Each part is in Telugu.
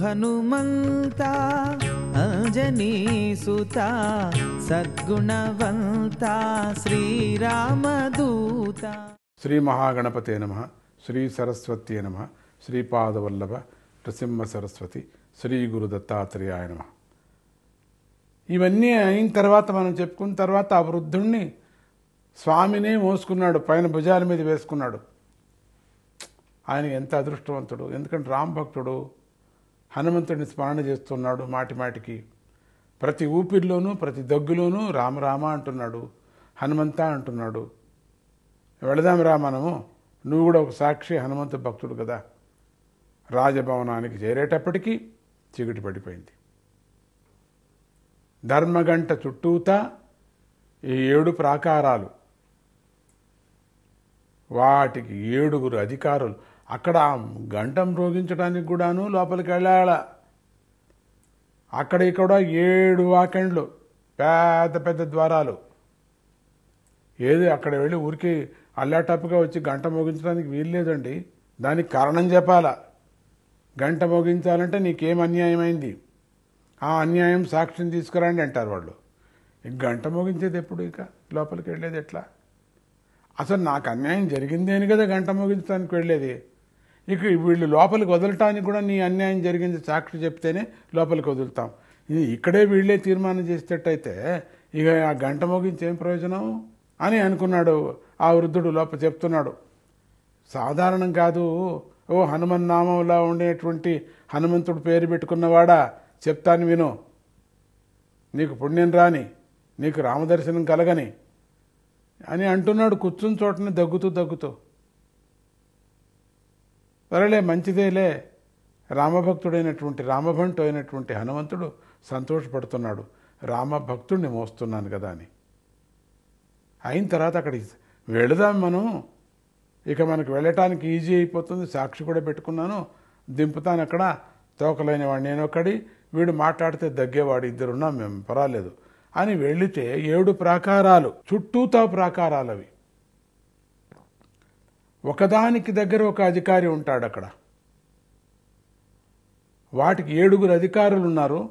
హనుమంత అంజనీ సుత సద్గుణవంత శ్రీరామదూత. శ్రీ మహాగణపతే నమ శ్రీ సరస్వతి నమ శ్రీపాదవల్లభ నృసింహ సరస్వతి శ్రీ గురు దత్తాత్రేయాయ నమ. ఇవన్నీ అయిన తర్వాత మనం చెప్పుకున్న తర్వాత ఆ వృద్ధుణ్ణి స్వామినే మోసుకున్నాడు పైన భుజాల మీద వేసుకున్నాడు. ఆయన ఎంత అదృష్టవంతుడు ఎందుకంటే రామ్ భక్తుడు హనుమంతుడిని స్మరణ చేస్తున్నాడు మాటి మాటికి. ప్రతి ఊపిరిలోనూ ప్రతి దగ్గులోనూ రామ రామ అంటున్నాడు హనుమంత అంటున్నాడు. వెళదాం రా మనము నువ్వు కూడా ఒక సాక్షి హనుమంత భక్తుడు కదా. రాజభవనానికి చేరేటప్పటికీ చీకటి పడిపోయింది. ధర్మగంట చుట్టూతా ఈ ఏడు ప్రాకారాలు. వాటికి ఏడుగురు అధికారులు అక్కడ గంటం రోగించడానికి కూడాను లోపలికి వెళ్ళాల. అక్కడ ఇక్కడ ఏడు వాకెండ్లు పెద్ద పెద్ద ద్వారాలు. ఏది అక్కడ వెళ్ళి ఊరికి అల్లాటప్పుగా వచ్చి గంట మోగించడానికి వీల్లేదండి దానికి కారణం చెప్పాలా. గంట మోగించాలంటే నీకేం అన్యాయమైంది? ఆ అన్యాయం సాక్షిని తీసుకురండి అంటారు వాళ్ళు. ఇక గంట మోగించేది ఎప్పుడు ఇక? లోపలికి వెళ్ళేది ఎట్లా? అసలు నాకు అన్యాయం జరిగిందే అని కదా గంట మోగించడానికి వెళ్ళేది? ఇక వీళ్ళు లోపలికి వదలటానికి కూడా నీ అన్యాయం జరిగింది సాక్షి చెప్తేనే లోపలికి వదులుతాం. ఇది ఇక్కడే వీళ్ళే తీర్మానం చేసేటట్టయితే ఇక ఆ గంట మోగించి ఏం ప్రయోజనం? అని అనుకున్నాడు ఆ వృద్ధుడు లోపల చెప్తున్నాడు. సాధారణం కాదు. ఓ హనుమన్ నామంలో ఉండేటువంటి హనుమంతుడు పేరు పెట్టుకున్నవాడా? చెప్తాను విను. నీకు పుణ్యం రాని నీకు రామదర్శనం కలగని అని అంటున్నాడు కూర్చుని చోటని దగ్గుతూ దగ్గుతూ. సరేలే మంచిదేలే. రామభక్తుడైనటువంటి రామభంటు అయినటువంటి హనుమంతుడు సంతోషపడుతున్నాడు. రామభక్తుడిని మోస్తున్నాను కదా అని. అయిన తర్వాత అక్కడికి వెళదాం మనం. ఇక మనకు వెళ్ళటానికి ఈజీ అయిపోతుంది. సాక్షి కూడా పెట్టుకున్నాను. దింపుతాను అక్కడ. తోకలేని వాడు నేను ఒకడి వీడు మాట్లాడితే దగ్గేవాడు ఇద్దరున్నాం మేము. పర్వాలేదు. అని వెళితే ఏడు ప్రాకారాలు. చుట్టూతా ప్రాకారాలు అవి ఒకదానికి దగ్గర ఒక అధికారి ఉంటాడు అక్కడ. వాటికి ఏడుగురు అధికారులు ఉన్నారు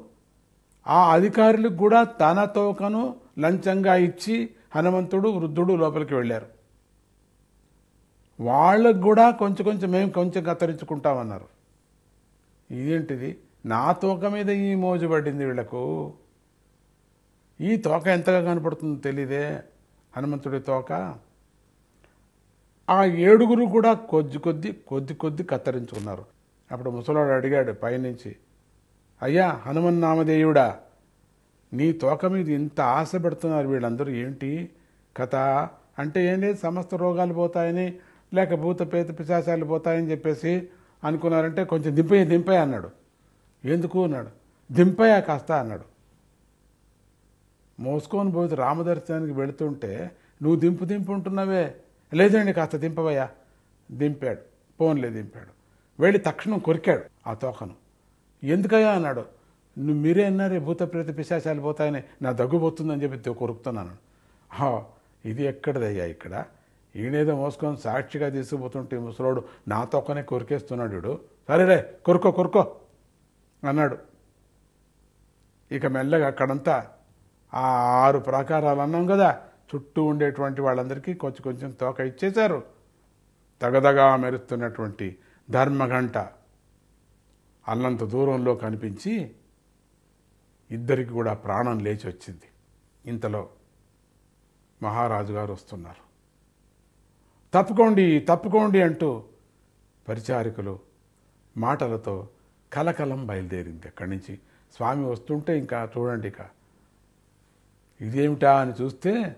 ఆ అధికారులకు కూడా తన తోకను లంచంగా ఇచ్చి హనుమంతుడు వృద్ధుడు లోపలికి వెళ్ళారు. వాళ్ళకు కూడా కొంచెం కొంచెం మేము కొంచెం కత్తిరించుకుంటామన్నారు. ఇదేంటిది? నా తోక మీద ఈ మోజు పడింది వీళ్ళకు. ఈ తోక ఎంతగా కనపడుతుందో తెలీదే. హనుమంతుడి తోక. ఆ ఏడుగురు కూడా కొద్ది కొద్ది కొద్ది కొద్ది కత్తిరించుకున్నారు. అప్పుడు ముసలాడు అడిగాడు పైనుంచి అయ్యా హనుమన్నామదేయుడా నీ తోక మీద ఇంత ఆశ పెడుతున్నారు వీళ్ళందరూ ఏంటి? కథ అంటే ఏం లేదు సమస్త రోగాలు పోతాయని లేక భూత పేత పిశాచాలు పోతాయని చెప్పేసి అనుకున్నారంటే కొంచెం దింపయ్య దింపయ్య అన్నాడు. ఎందుకు? అన్నాడు. దింపయ్య కాస్త అన్నాడు. మోసుకొని పోతే రామదర్శనానికి వెళుతుంటే నువ్వు దింపు దింపు ఉంటున్నావే లేదండి కాస్త దింపవయ్యా. దింపాడు. ఫోన్లే దింపాడు. వెళ్ళి తక్షణం కొరికాడు ఆ తోకను. ఎందుకయ్యా అన్నాడు. నువ్వు మీరే అన్నారే భూత ప్రేత పిశాచాలు పోతాయని. నా దగ్గు పోతుందని చెప్పి కొరుకుతున్నాను. "హా, ఇది ఎక్కడిదయ్యా ఇక్కడ? ఈయనేదో మోసుకొని సాక్షిగా తీసుకుపోతుంటే ముసలోడు నా తోకనే కొరికేస్తున్నాడు వీడు. సరేలే కొరుకో కొరుకో అన్నాడు. ఇక మెల్లగా అక్కడంతా ఆ ఆరు ప్రాకారాలు అన్నాం కదా చుట్టూ ఉండేటువంటి వాళ్ళందరికీ కొంచెం కొంచెం తోక ఇచ్చేశారు. తగదగా మెరుస్తున్నటువంటి ధర్మఘంట అల్లంత దూరంలో కనిపించి ఇద్దరికి కూడా ప్రాణం లేచి వచ్చింది. ఇంతలో మహారాజు గారు వస్తున్నారు. తప్పుకోండి తప్పుకోండి అంటూ పరిచారికులు మాటలతో కలకలం బయలుదేరింది. అక్కడి నుంచి స్వామి వస్తుంటే ఇంకా చూడండి ఇక. ఇదేమిటా అని చూస్తే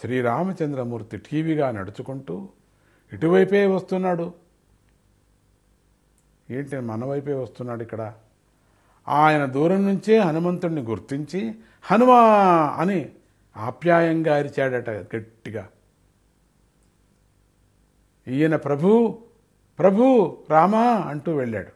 శ్రీరామచంద్రమూర్తి టీవీగా నడుచుకుంటూ ఇటువైపే వస్తున్నాడు. ఏంటి మన వైపే వస్తున్నాడు ఇక్కడ? ఆయన దూరం నుంచే హనుమంతుణ్ణి గుర్తించి హనుమా అని ఆప్యాయంగా అరిచాడట గట్టిగా. ఈయన ప్రభు ప్రభు రామా అంటూ వెళ్ళాడు.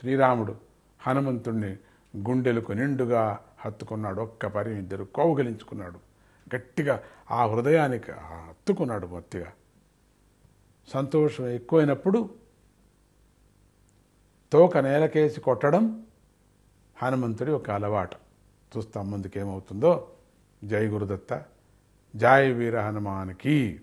శ్రీరాముడు హనుమంతుణ్ణి గుండెలకు నిండుగా హత్తుకున్నాడు. ఒక్క పరి ఇద్దరు కౌగలించుకున్నాడు. గట్టిగా ఆ హృదయానికి హత్తుకున్నాడు మొత్తిగా. సంతోషం ఎక్కువైనప్పుడు తోక నేలకేసి కొట్టడం హనుమంతుడి ఒక అలవాటు. చూస్తాం ముందుకేమవుతుందో. జై గురుదత్త జై వీర హనుమానికి